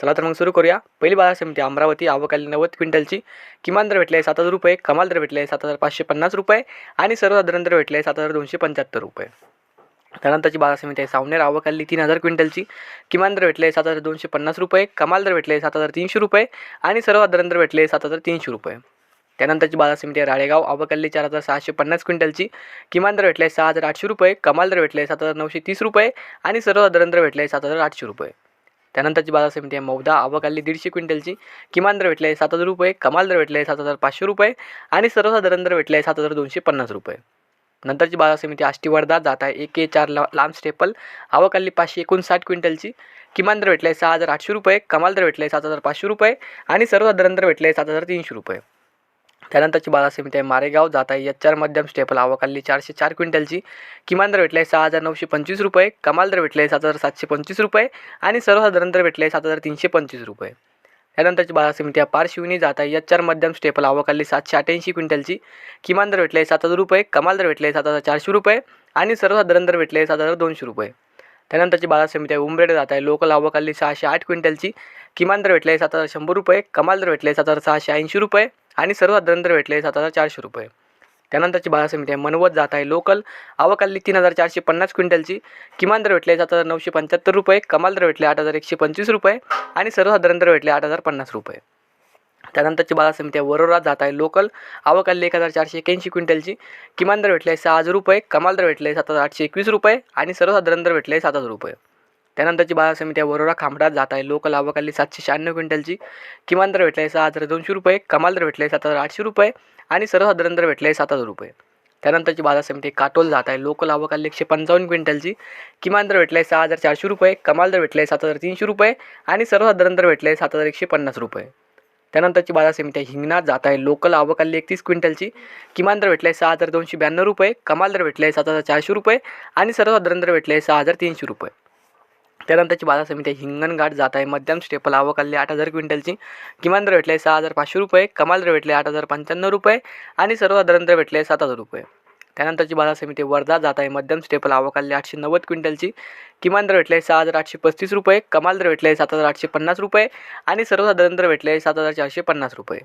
चला तर मग सुरू करूया. पहिली बाजार समिती अमरावती आवकाली नव्वद क्विंटलची. किमान दर भेटले सात हजार रुपये कमाल दर भेटले सात हजार पाचशे पन्नास रुपये आणि सर्वसाधारण दर भेटले सात हजार दोनशे पंच्याहत्तर रुपये. त्यानंतरची बाजार समिती आहे सावनेर आवकाली तीन हजार क्विंटलची. किमान दर भेटले सात हजार दोनशे पन्नास रुपये कमाल दर भेटले सात हजार तीनशे रुपये आणि सर्वसाधारण दर भेटले सात हजार तीनशे रुपये. त्यानंतरची बाजार समिती आहे राळेगाव आवकल्ली चार हजार सहाशे पन्नास क्विंटलची. किमान दर भेटले सहा हजार आठशे रुपये कमाल दर भेटले सात हजार नऊशे तीस रुपये आणि सर्वसाधारण दर भेटले आहे सात हजार आठशे रुपये. त्यानंतरची बाजार समिती आहे मौदा आवकाली दीडशे क्विंटलची. किमान दर भेटले आहे सात हजार रुपये कमाल दर भेटले आहे सात हजार पाचशे रुपये आणि सर्वसाधारण दर भेटले आहे सात हजार दोनशे पन्नास रुपये. नंतरची बाजार समिती आष्टी वर्धा जात आहे एक ए चार ला लांब स्टेपल आवकाली पाचशे एकोणसाठ क्विंटलची. किमान दर भेटले आहे सहा हजार आठशे रुपये कमाल दर भेटले आहे सात हजार पाचशे रुपये आणि सर्वसाधारण दर भेटले आहे सात हजार तीनशे रुपये. त्यानंतरची बाजारसमिती आहे मारेगाव. जात आहे एच चार मध्यम स्टेपल. आवकाली चारशे चार क्विंटलची. किमान दर भेटले आहे सहा हजार नऊशे पंचवीस रुपये. कमाल दर भेटले आहे सात हजार सातशे पंचवीस रुपये. आणि सर्वसाधारण दर भेटले आहे सात हजार तीनशे पंचवीस रुपये. त्यानंतरची बाजार समिती आहे पारशिवनी जात आहे एच चार मध्यम स्टेपल. आवकाली सातशे अठ्ठ्याऐंशी क्विंटलची. किमान दर भेटला आहे सात हजार रुपये. कमाल दर भेटले आहे सात हजार चारशे रुपये. आणि सर्वसाधारण दर भेटले आहे सात हजार दोनशे रुपये. त्यानंतरची बाजार समिती आहे उमरेड जात आहे. लोकल आवकाली सहाशे आठ क्विंटलची. किमान दर भेटले आहे सात हजार शंभर रुपये. कमाल दर भेटले आहे सात हजार सहाशे ऐंशी रुपये. आणि सर्वसाधारण दर भेटले सात हजार चारशे रुपये. त्यानंतरची बाजार समिती आहे. मनवत जात आहे लोकल. आवकाली तीन हजार चारशे पन्नास क्विंटलची. किमान दर भेटले सात हजार नऊशे पंच्याहत्तर रुपये. कमाल दर भेटले आठ हजार एकशे पंचवीस रुपये. आणि सर्वसाधारण दर भेटले आठ हजार पन्नास रुपये. त्यानंतरची बाजार समिती आहे. वरोरा जात आहे लोकल. आवकाली एक हजार चारशे एक्याऐंशी क्विंटलची. किमान दर भेटले सहा हजार रुपये. कमाल दर भेटले सात हजार आठशे एकवीस रुपये. आणि सर्वसाधारण दर भेटले सात हजार रुपये. त्यानंतरची बाजार समिती आहे वरोरा खामडात जात आहे. लोकल आवकाली सातशे शहाण्णव क्विंटलची. किमान दर भेटले सहा हजार दोनशे रुपये. कमाल दर भेटले सात हजार आठशे रुपये. आणि सर्वसाधारण दर आहे सात हजार रुपये. त्यानंतरची बाजार समिती काटोल जात आहे. लोकल आवकाली एकशे पंचावन्न क्विंटलची. किमान दर भेटले सहा हजार चारशे रुपये. कमाल दर भेटले सात हजार तीनशे रुपये. आणि सर्वसाधारण दर भेटले सात हजार एकशे पन्नास रुपये. त्यानंतरची बाजार समिती आहे हिंगणात जात आहे. लोकल आवकाली एकतीस क्विंटलची. किमान दर भेटले सहा हजार दोनशे ब्याण्णव रुपये. कमाल दर भेटले सात हजार चारशे रुपये. आणि सर्वसाधारण दर भेटले सहा हजार तीनशे रुपये. त्यानंतरची बाजार समिती हिंगणघाट जात आहे. मध्यम स्टेपल आवकाली आठ हजार क्विंटलची. किमान दर भेटले सहा हजार पाचशे रुपये. कमाल दर भेटले आठ हजार पंच्याण्णव रुपये. आणि सर्वसाधारण दर भेटले सात हजार रुपये. त्यानंतरची बाजार समिती वर्धा जात आहे. मध्यम स्टेपल आवकाली आठशे नव्वद क्विंटलची. किमान दर भेटले सहा हजार आठशे पस्तीस रुपये. कमाल दर भेटले सात हजार आठशे पन्नास रुपये. आणि सर्वसाधारण दर भेटले सात हजार चारशे पन्नास रुपये.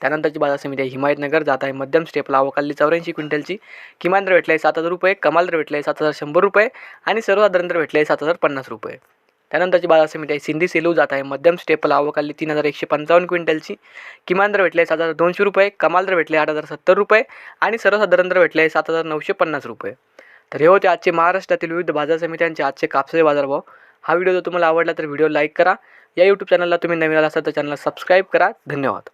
त्यानंतरची बाजार समिती आहे. हिमायतनगर जात आहे मध्यम स्टेपला अवकाली चौऱ्याऐंशी क्विंटलची. किमान दर भेटले सात हजार रुपये कमाल दर भेटले सात हजार शंभर रुपये आणि सर्वसाधारण दर भेटले सात हजार पन्नास रुपये. त्यानंतरची बाजार समिती आहे. सिंधी सेलू जात आहे मध्यम स्टेपला अवकाली तीन हजार एकशे पंचावन्न क्विंटलची. किमान दर भेटले सात हजार दोनशे रुपये कमाल दर भेटले आठ हजार सत्तर रुपये आणि सर्वसाधारण दर भेटले सात हजार नऊशे पन्नास रुपये. तर हे होते आजचे महाराष्ट्रातील विविध बाजार समित्यांचे आजचे कापसाचे बाजारभाव. हा व्हिडिओ जर तुम्हाला आवडला तर व्हिडिओ लाईक करा. या यूट्यूब चॅनलला तुम्ही नवीन आला असाल तर चॅनलला सबस्क्राईब करा. धन्यवाद.